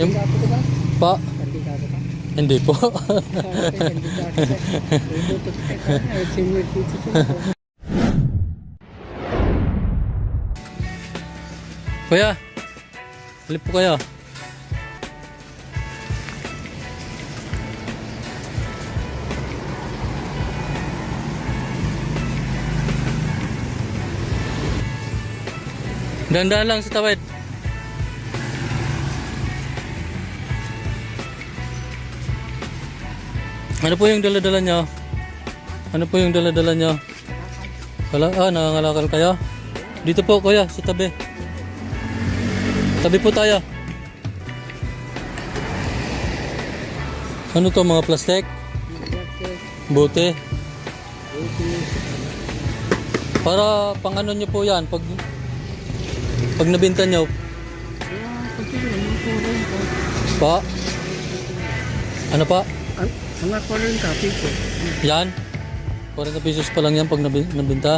Yung, pa, hindi po. Kuya, halip po kayo. Dahan-dahan lang sa tawid. Ano po yung dala-dala nyo? Ano po yung dala-dala nyo? Wala, ah, nangangalakal kayo? Dito po, kuya, sa tabi. Tabi po tayo. Ano to mga plastic? Bote? Para pang ano nyo po yan pag pag nabinta nyo pa ano pa Ang mga ko rin copy ko. yan 40 pesos pa lang yan pag nabi- nabinta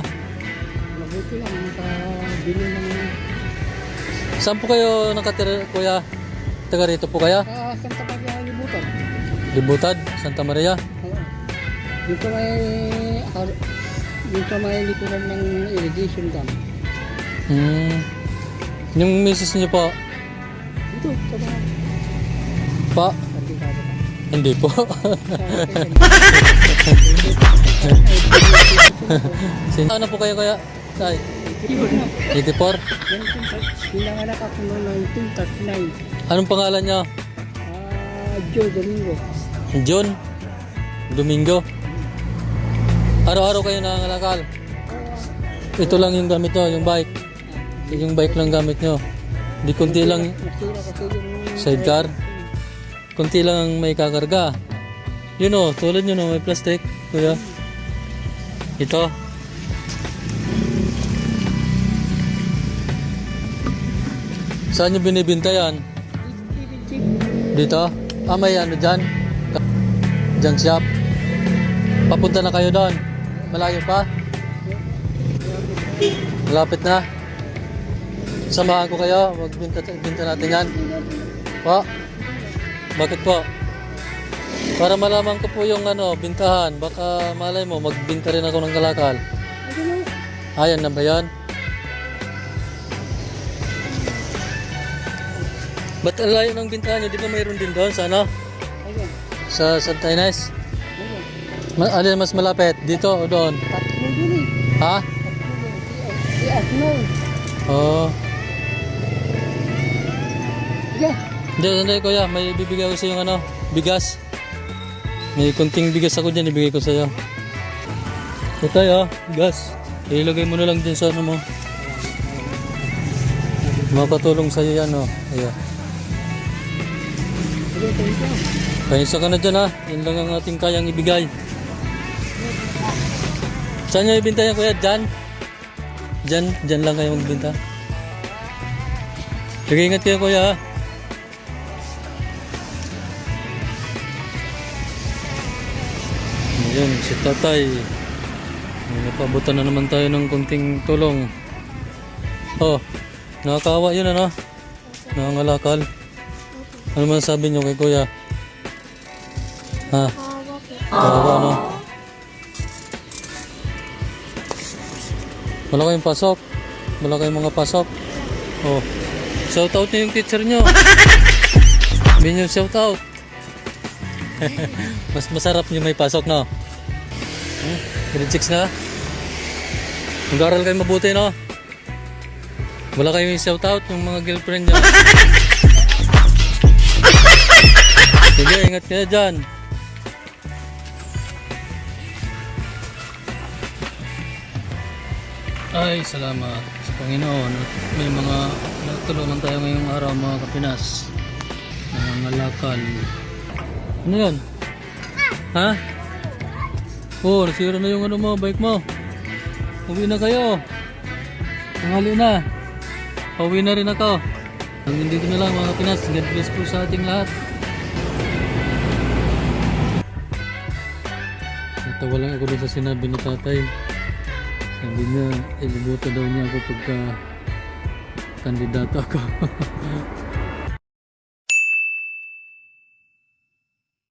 Mabuti lang makabili ng saan po kayo nakatira kuya taga rito po kaya Ah, Santa Maria Libutan. Libutad Santa Maria Oo. Dito may ar- dito may likuran ng irrigation dam. hmm. yung misis nyo po Dito, sa pa. Hindi po. Sin- ano po kayo kaya Tay? 84 Pinanganak ako noong 1939. anong pangalan nyo Ah, Joe Domingo. John Domingo. Araw-araw kayo nangangalakal. Ito lang yung gamit nyo yung bike. Yung bike lang gamit nyo di kunti lang sidecar kunti lang ang may kakarga. Yun o tulad nyo no may plastic kuya. Ito. Saan nyo binibinta yan? Dito. Ah may ano dyan. Junk shop papunta na kayo doon. Malayo pa. Malapit na. Samahan ko kayo. Magbinta binta natin yan. Po bakit po para malaman ko po yung ano bintahan baka malay mo magbinta rin ako ng kalakal ayan na ba yan Ba't ang layo ng bintahan nyo? Di ba mayroon din doon sa ano? Ayun. Sa Santa Ines? Ayun. Ma alin mas malapit? Dito o doon? Tatlo yun eh. Ha? Tatlo yun. Oo. Yeah. Hindi, sandali kuya. May bibigay ko sa yung ano, bigas. May kunting bigas ako dyan, ibigay ko sa iyo. Ito tayo, bigas. Ilagay mo na lang din sa ano mo. Makatulong sa iyo yan, oh. Ayan. Pahinsa ka na dyan, ha. Yan lang ang ating kayang ibigay. Saan nyo ibinta yan, kuya? Dyan? Dyan? Dyan lang kayo magbinta. Sige, ingat kayo, kuya, ha. Ayun, si tatay. Napabutan na naman tayo ng kunting tulong. Oh, nakakawa yun ano? Nangangalakal. Ano man sabi nyo kay kuya? Ha? Kawawa no? Wala kayong pasok? Wala kayong mga pasok? Oh. Shout out yung teacher nyo. Sabi nyo shout out. Mas masarap nyo may pasok no? Hmm? Grade 6 na? Mag-aral kayo mabuti no? Wala kayong shout out yung mga girlfriend nyo. Sige, ingat kayo dyan. Ay, salamat sa Panginoon. At may mga natulungan tayo ngayong araw mga kapinas. Mga lakal. Ano yan? Ha? Oh, nasira na yung ano mo, bike mo. Uwi na kayo. Tanghali na. Pauwi na rin ako. Hanggang dito na lang mga Pinas. God bless po sa ating lahat. Natawa lang ako sa sinabi ni tatay. Sabi niya, ilibuto daw niya ako pagka kandidato ako.